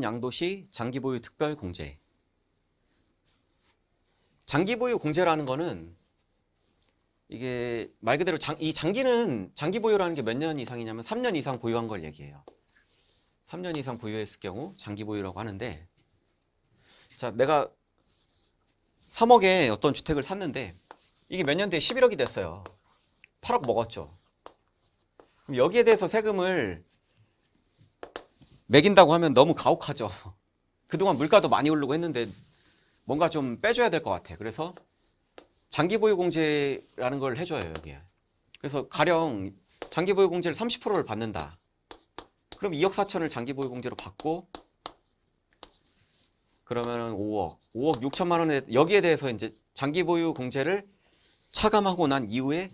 1년 양도시 장기보유 특별 공제. 장기보유 공제라는 거는 이게 말 그대로 장, 이 장기는 장기보유라는 게 몇 년 이상이냐면 3년 이상 보유한 걸 얘기해요. 3년 이상 보유했을 경우 장기보유라고 하는데 자 내가 3억에 어떤 주택을 샀는데 이게 몇 년 뒤에 11억이 됐어요. 8억 먹었죠. 그럼 여기에 대해서 세금을 매긴다고 하면 너무 가혹하죠. 그동안 물가도 많이 오르고 했는데 뭔가 좀 빼줘야 될 것 같아. 그래서 장기 보유 공제라는 걸 해줘요 여기에. 그래서 가령 장기 보유 공제를 30%를 받는다. 그럼 2억 4천을 장기 보유 공제로 받고 그러면은 5억, 5억 6천만 원에 여기에 대해서 이제 장기 보유 공제를 차감하고 난 이후에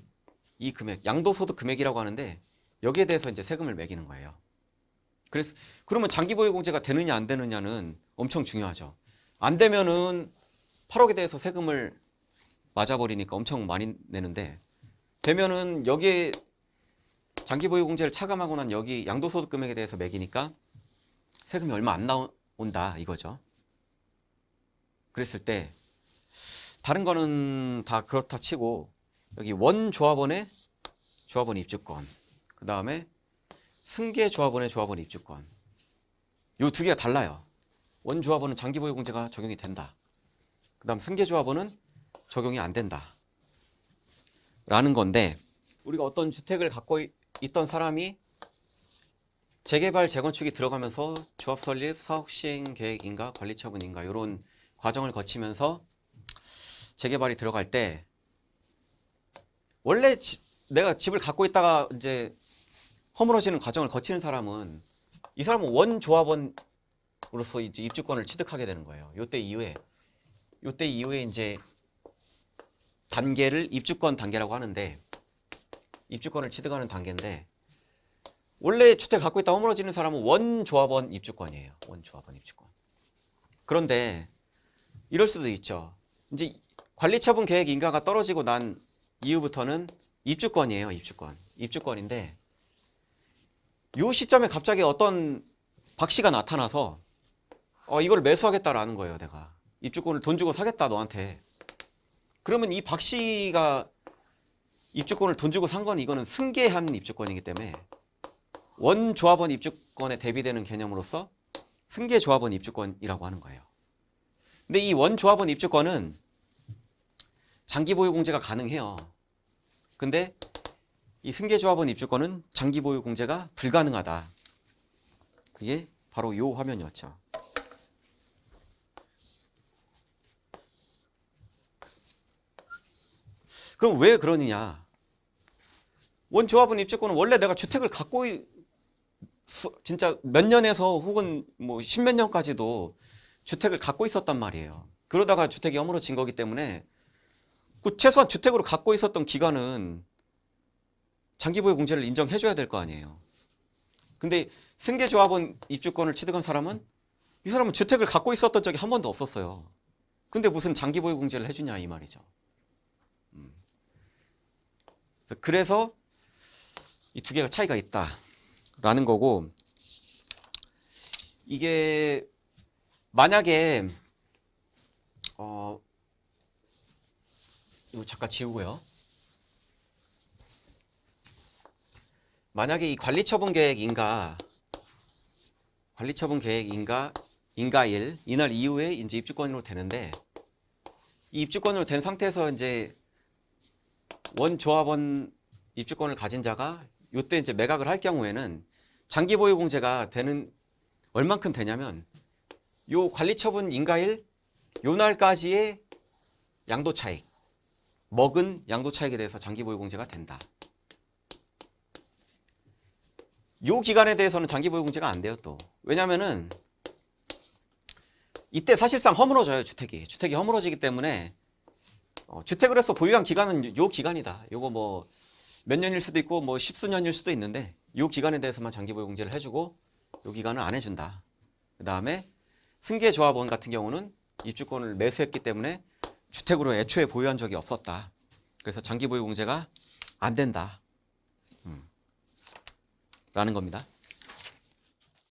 이 금액, 양도소득 금액이라고 하는데 여기에 대해서 이제 세금을 매기는 거예요. 그래서 그러면 장기 보유 공제가 되느냐 안 되느냐는 엄청 중요하죠. 안 되면은 8억에 대해서 세금을 맞아버리니까 엄청 많이 내는데 되면은 여기에 장기 보유 공제를 차감하고 난 여기 양도소득 금액에 대해서 매기니까 세금이 얼마 안 나온다 이거죠. 그랬을 때 다른 거는 다 그렇다 치고 여기 원 조합원의 조합원 입주권 그 다음에 승계 조합원의 조합원 입주권 요두 개가 달라요. 원조합원은 장기보유공제가 적용이 된다. 그 다음 승계조합원은 적용이 안 된다. 라는 건데 우리가 어떤 주택을 갖고 있- 있던 사람이 재개발 재건축이 들어가면서 조합 설립, 사업 시행 계획인가 관리 처분인가 이런 과정을 거치면서 재개발이 들어갈 때 원래 지- 내가 집을 갖고 있다가 이제 허물어지는 과정을 거치는 사람은 이 사람은 원 조합원으로서 이제 입주권을 취득하게 되는 거예요. 요때 이후에 요때 이후에 이제 단계를 입주권 단계라고 하는데 입주권을 취득하는 단계인데 원래 주택 갖고 있다 허물어지는 사람은 원조합원 입주권이에요. 원조합원 입주권. 그런데 이럴 수도 있죠. 이제 관리처분 계획 인가가 떨어지고 난 이후부터는 입주권이에요. 입주권. 입주권인데 요 시점에 갑자기 어떤 박 씨가 나타나서 어 이걸 매수하겠다라는 거예요. 내가 입주권을 돈 주고 사겠다 너한테. 그러면 이 박 씨가 입주권을 돈 주고 산 건 이거는 승계한 입주권이기 때문에 원 조합원 입주권에 대비되는 개념으로서 승계 조합원 입주권이라고 하는 거예요. 근데 이 원 조합원 입주권은 장기 보유 공제가 가능해요. 근데 이 승계조합원 입주권은 장기 보유 공제가 불가능하다. 그게 바로 요 화면이었죠. 그럼 왜 그러느냐? 원조합원 입주권은 원래 내가 주택을 갖고 진짜 몇 년에서 혹은 뭐 십몇 년까지도 주택을 갖고 있었단 말이에요. 그러다가 주택이 허물어진 거기 때문에 그 최소한 주택으로 갖고 있었던 기간은 장기보유 공제를 인정해줘야 될 거 아니에요. 근데 승계조합원 입주권을 취득한 사람은 이 사람은 주택을 갖고 있었던 적이 한 번도 없었어요. 근데 무슨 장기보유 공제를 해주냐 이 말이죠. 음. 그래서- 이 두 개가 차이가 있다라는 거고 이게 만약에 어 이거 잠깐 지우고요. 만약에 이 관리처분 계획 인가 관리처분 계획 인가 인가일 이날 이후에 이제 입주권으로 되는데 이 입주권으로 된 상태에서 이제 원 조합원 입주권을 가진 자가 요때 이제 매각을 할 경우에는 장기 보유 공제가 되는 얼만큼 되냐면 요 관리처분 인가일 요 날까지의 양도 차익 먹은 양도 차익에 대해서 장기 보유 공제가 된다. 요 기간에 대해서는 장기 보유 공제가 안 돼요 또. 왜냐면은 이때 사실상 허물어져요 주택이. 주택이 허물어지기 때문에 어, 주택을 해서 보유한 기간은 요 기간이다. 요거 뭐 몇 년일 수도 있고 뭐 십수년일 수도 있는데 요 기간에 대해서만 장기 보유 공제를 해주고 요 기간은 안 해준다. 그 다음에 승계조합원 같은 경우는 입주권을 매수했기 때문에 주택으로 애초에 보유한 적이 없었다. 그래서 장기 보유 공제가 안 된다. 음. 라는 겁니다.